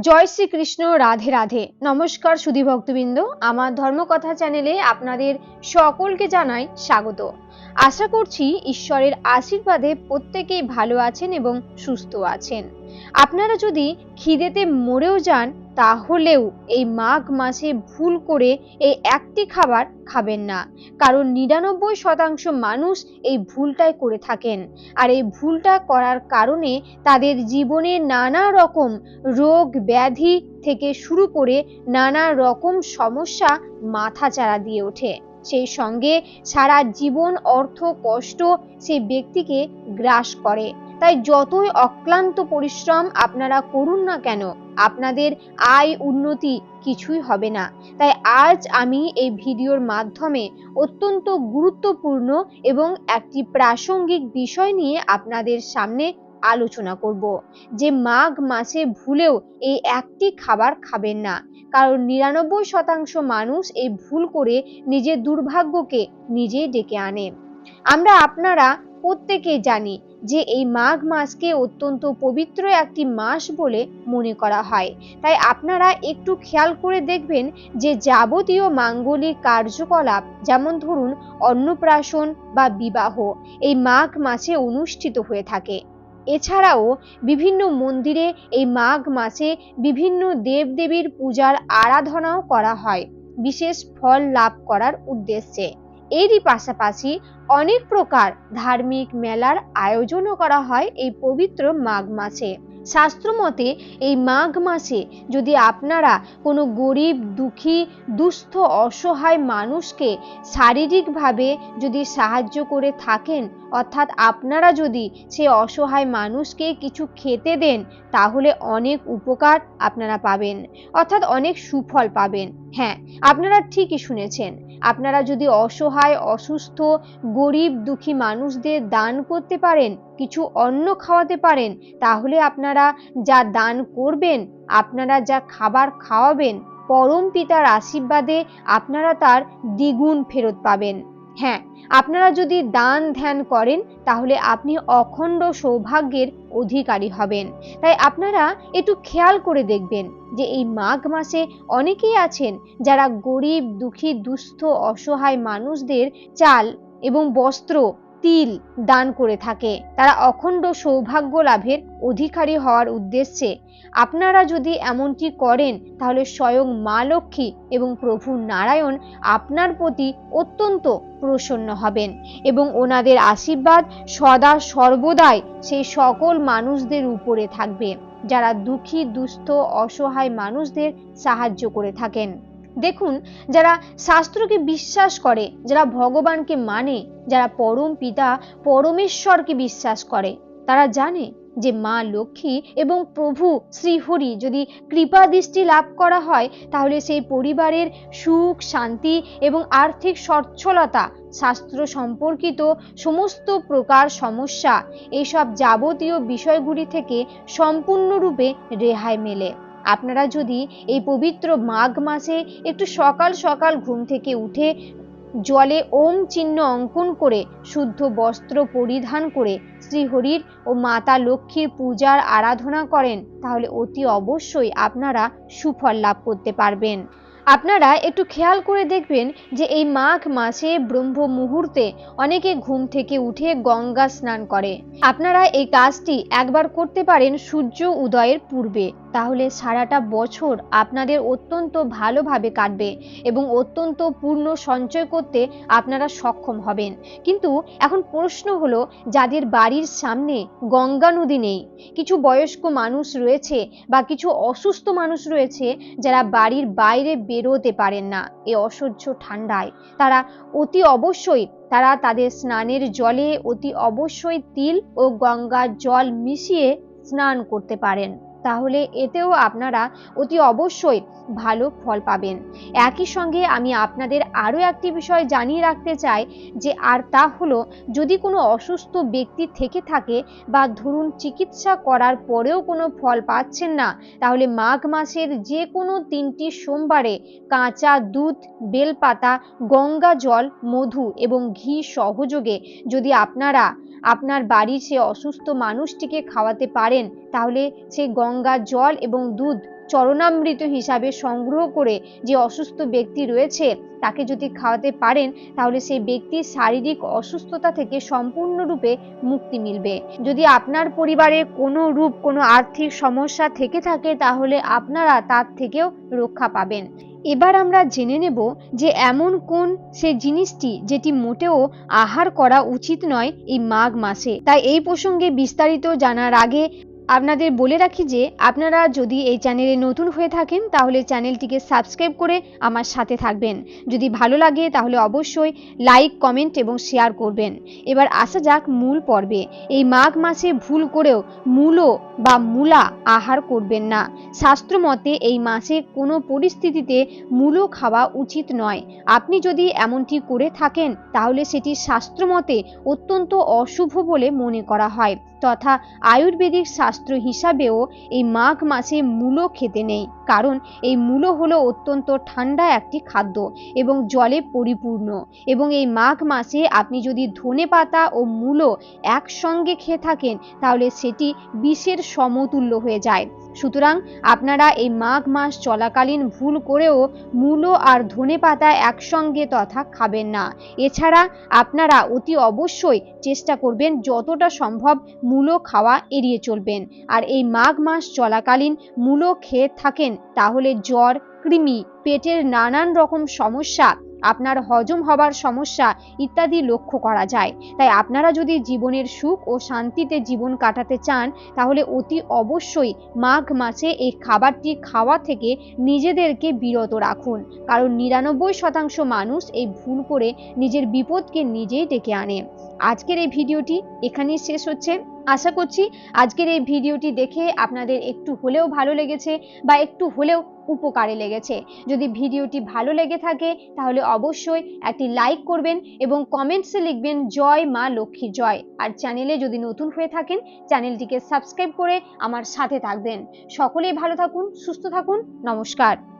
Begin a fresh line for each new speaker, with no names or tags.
জয় শ্রীকৃষ্ণ, রাধে রাধে। নমস্কার সুধী ভক্তবৃন্দ। আমার ধর্মকথা চ্যানেলে আপনাদের সকলকে জানাই স্বাগত। আশা করছি ঈশ্বরের আশীর্বাদে প্রত্যেকেই ভালো আছেন এবং সুস্থ আছেন। আপনারা যদি খিদেতে মরেও যান তাহলেও এই মাঘ মাসে ভুল করে এই একটি খাবার খাবেন না। কারণ নিরানব্বই শতাংশ মানুষ এই ভুলটাই করে থাকেন। আর এই ভুলটা করার কারণে তাদের জীবনে নানা রকম রোগ ব্যাধি থেকে শুরু করে নানা রকম সমস্যা মাথাচাড়া দিয়ে ওঠে। সেই সঙ্গে সারা জীবন অর্থ কষ্ট সেই ব্যক্তিকে গ্রাস করে। তাই যতই অক্লান্ত পরিশ্রম আপনারা করুন না কেন, আপনাদের আয় উন্নতি কিছুই হবে না। তাই আজ আমি এই ভিডিওর মাধ্যমে অত্যন্ত গুরুত্বপূর্ণ এবং একটি প্রাসঙ্গিক বিষয় নিয়ে আপনাদের সামনে আলোচনা করব, যে মাঘ মাসে ভুলেও এই একটি খাবার খাবেন না। কারণ নিরানব্বই শতাংশ মানুষ এই ভুল করে নিজের দুর্ভাগ্যকে নিজেই ডেকে আনে। আমরা আপনারা প্রত্যেকেই জানি যে এই মাঘ মাসকে অত্যন্ত পবিত্র একটি মাস বলে মনে করা হয়। তাই আপনারা একটু খেয়াল করে দেখবেন যে যাবতীয় মাঙ্গলিক কার্যকলাপ, যেমন ধরুন অন্নপ্রাশন বা বিবাহ, এই মাঘ মাসে অনুষ্ঠিত হয়ে থাকে। এছাড়াও বিভিন্ন মন্দিরে এই মাঘ মাসে বিভিন্ন দেবদেবীর পূজার আরাধনাও করা হয়। বিশেষ ফল লাভ করার উদ্দেশ্যে। এরই পাশাপাশি অনেক প্রকার ধার্মিক মেলার আয়োজনও করা হয় এই পবিত্র মাঘ মাসে। শাস্ত্রমতে এই মাঘ মাসে যদি আপনারা কোনো গরিব, দুঃখী, দুস্থ, অসহায় মানুষকে শারীরিকভাবে যদি সাহায্য করে থাকেন, অর্থাৎ আপনারা যদি সে অসহায় মানুষকে কিছু খেতে দেন, তাহলে অনেক উপকার আপনারা পাবেন, অর্থাৎ অনেক সুফল পাবেন। হ্যাঁ আপনারা ঠিকই শুনেছেন। আপনারা যদি অসহায়, অসুস্থ, গরিব, দুঃখী মানুষদের দান করতে পারেন, কিছু অন্ন খাওয়াতে পারেন, তাহলে আপনারা যা দান করবেন, আপনারা যা খাবার খাওয়াবেন, পরম পিতার আশীর্বাদে আপনারা তার দ্বিগুণ ফেরত পাবেন। হ্যাঁ আপনারা যদি দান ধ্যান করেন, তাহলে আপনি অখণ্ড সৌভাগ্যের অধিকারী হবেন। তাই আপনারা একটু খেয়াল করে দেখবেন যে এই মাঘ মাসে অনেকেই আছেন যারা গরিব, দুঃখী, দুস্থ, অসহায় মানুষদের চাল এবং বস্ত্র তিল দান করে থাকে। তারা অখণ্ড সৌভাগ্য লাভের অধিকারী হওয়ার উদ্দেশ্যে। আপনারা যদি এমনটি করেন, তাহলে স্বয়ং মা লক্ষ্মী এবং প্রভু নারায়ণ আপনার প্রতি অত্যন্ত প্রসন্ন হবেন এবং ওনাদের আশীর্বাদ সদা সর্বদাই সেই সকল মানুষদের উপরে থাকবে, যারা দুঃখী, দুস্থ, অসহায় মানুষদের সাহায্য করে থাকেন। দেখুন, যারা শাস্ত্রকে বিশ্বাস করে, যারা ভগবানকে মানে যারা পরম পিতা, পরমেশ্বরকে বিশ্বাস করে, তারা জানে যে মা লক্ষ্মী এবং প্রভু শ্রীহরি যদি কৃপা দৃষ্টি লাভ করা হয়, তাহলে সেই পরিবারের সুখ, শান্তি এবং আর্থিক সচ্ছলতা, শাস্ত্র সম্পর্কিত সমস্ত প্রকার সমস্যা এইসব যাবতীয় বিষয়গুলি থেকে সম্পূর্ণরূপে রেহাই মেলে। আপনারা যদি এই পবিত্র মাঘ মাসে একটু সকাল সকাল ঘুম থেকে উঠে জলে ওম চিহ্ন অঙ্কন করে শুদ্ধ বস্ত্র পরিধান করে শ্রীহরির ও মাতা লক্ষ্মীর পূজার আরাধনা করেন, তাহলে অতি অবশ্যই আপনারা সুফল লাভ করতে পারবেন। আপনারা একটু খেয়াল করে দেখবেন যে এই মাঘ মাসে ব্রহ্ম মুহূর্তে অনেকে ঘুম থেকে উঠে গঙ্গা স্নান করে। আপনারা এই কাজটি একবার করতে পারেন সূর্য উদয়ের পূর্বে। তাহলে সারাটা বছর আপনাদের অত্যন্ত ভালোভাবে কাটবে এবং অত্যন্ত পূর্ণ সঞ্চয় করতে আপনারা সক্ষম হবেন। কিন্তু এখন প্রশ্ন হলো, যাদের বাড়ির সামনে গঙ্গা নদী নেই, কিছু বয়স্ক মানুষ রয়েছে বা কিছু অসুস্থ মানুষ রয়েছে যারা বাড়ির বাইরে বেরোতে পারেন না এ অসহ্য ঠান্ডায়, তারা অতি অবশ্যই, তারা তাদের স্নানের জলে অতি অবশ্যই তিল ও গঙ্গার জল মিশিয়ে স্নান করতে পারেন। তাহলে এতেও আপনারা অতি অবশ্যই ভালো ফল পাবেন। একই সঙ্গে আমি আপনাদের আরও একটি বিষয় জানিয়ে রাখতে চাই যে, আর তা হলো, যদি কোনো অসুস্থ ব্যক্তি থেকে থাকে বা ধরুন চিকিৎসা করার পরেও কোনো ফল পাচ্ছেন না, তাহলে মাঘ মাসের যে কোনো তিনটি সোমবারে কাঁচা দুধ, বেলপাতা, গঙ্গা জল, মধু এবং ঘি সহযোগে যদি আপনারা আপনার বাড়ির সে অসুস্থ মানুষটিকে খাওয়াতে পারেন, তাহলে সেই গঙ্গার জল এবং দুধ চরণামৃত হিসাবে সংগ্রহ করে যে অসুস্থ ব্যক্তি রয়েছে, তাকে যদি খাওয়াতে পারেন, তাহলে সেই ব্যক্তির শারীরিক অসুস্থতা থেকে সম্পূর্ণরূপে মুক্তি মিলবে। যদি আপনার পরিবারে কোনো রূপ, কোনো আর্থিক সমস্যা থেকে থাকে, তাহলে আপনারা তার থেকেও রক্ষা পাবেন। এবার আমরা জেনে নেব যে এমন কোন সে জিনিসটি যেটি মোটেও আহার করা উচিত নয় এই মাঘ মাসে। তাই এই প্রসঙ্গে বিস্তারিত জানার আগে আপনাদের বলে রাখি যে আপনারা যদি এই চ্যানেলে নতুন হয়ে থাকেন, তাহলে চ্যানেলটিকে সাবস্ক্রাইব করে আমার সাথে থাকবেন। যদি ভালো লাগে, তাহলে অবশ্যই লাইক, কমেন্ট এবং শেয়ার করবেন। এবার আসা যাক মূল পর্বে। এই মাঘ মাসে ভুল করেও মূলো বা মূলা আহার করবেন না। শাস্ত্র মতে এই মাসে কোনো পরিস্থিতিতে মূলো খাওয়া উচিত নয়। আপনি যদি এমনটি করে থাকেন, তাহলে সেটি শাস্ত্রমতে অত্যন্ত অশুভ বলে মনে করা হয়। তথা আয়ুর্বেদিক শাস্ত্র হিসাবেও এই মাঘ মাসে মূলো খেতে নেই। কারণ এই মূলো হলো অত্যন্ত ঠান্ডা একটি খাদ্য এবং জলে পরিপূর্ণ। এবং এই মাঘ মাসে আপনি যদি ধনে পাতা ও মূলো একসঙ্গে খেয়ে থাকেন, তাহলে সেটি বিষের সমতুল্য হয়ে যায়। সুতরাং আপনারা এই মাঘ মাস চলাকালীন ভুল করেও মূলো আর ধনে পাতা একসঙ্গে তথা খাবেন না। এছাড়া আপনারা অতি অবশ্যই চেষ্টা করবেন যতটা সম্ভব মূলো খাওয়া এড়িয়ে চলবেন। আর এই মাঘ মাস চলাকালীন মূলো খেয়ে থাকেন, তাহলে জ্বর, কৃমি, পেটের নানান রকম সমস্যা, আপনার হজম হবার সমস্যা ইত্যাদি লক্ষ্য করা যায়। তাই আপনারা যদি জীবনের সুখ ও শান্তিতে জীবন কাটাতে চান, তাহলে অতি অবশ্যই মাঘ মাসে এই খাবারটি খাওয়া থেকে নিজেদেরকে বিরত রাখুন। কারণ নিরানব্বই শতাংশ মানুষ এই ভুল করে নিজের বিপদকে নিজেই ডেকে আনে। আজকের এই ভিডিওটি এখানেই শেষ হচ্ছে। আশা করছি আজকের এই ভিডিওটি দেখে আপনাদের একটু হলেও ভালো লেগেছে বা একটু হলেও উপকারে লেগেছে। যদি ভিডিওটি ভালো লেগে থাকে, তাহলে অবশ্যই একটি লাইক করবেন এবং কমেন্টসে লিখবেন, জয় মা লক্ষ্মী জয়। আর চ্যানেলে যদি নতুন হয়ে থাকেন, চ্যানেলটিকে সাবস্ক্রাইব করে আমার সাথে থাকবেন। সকলেই ভালো থাকুন, সুস্থ থাকুন, নমস্কার।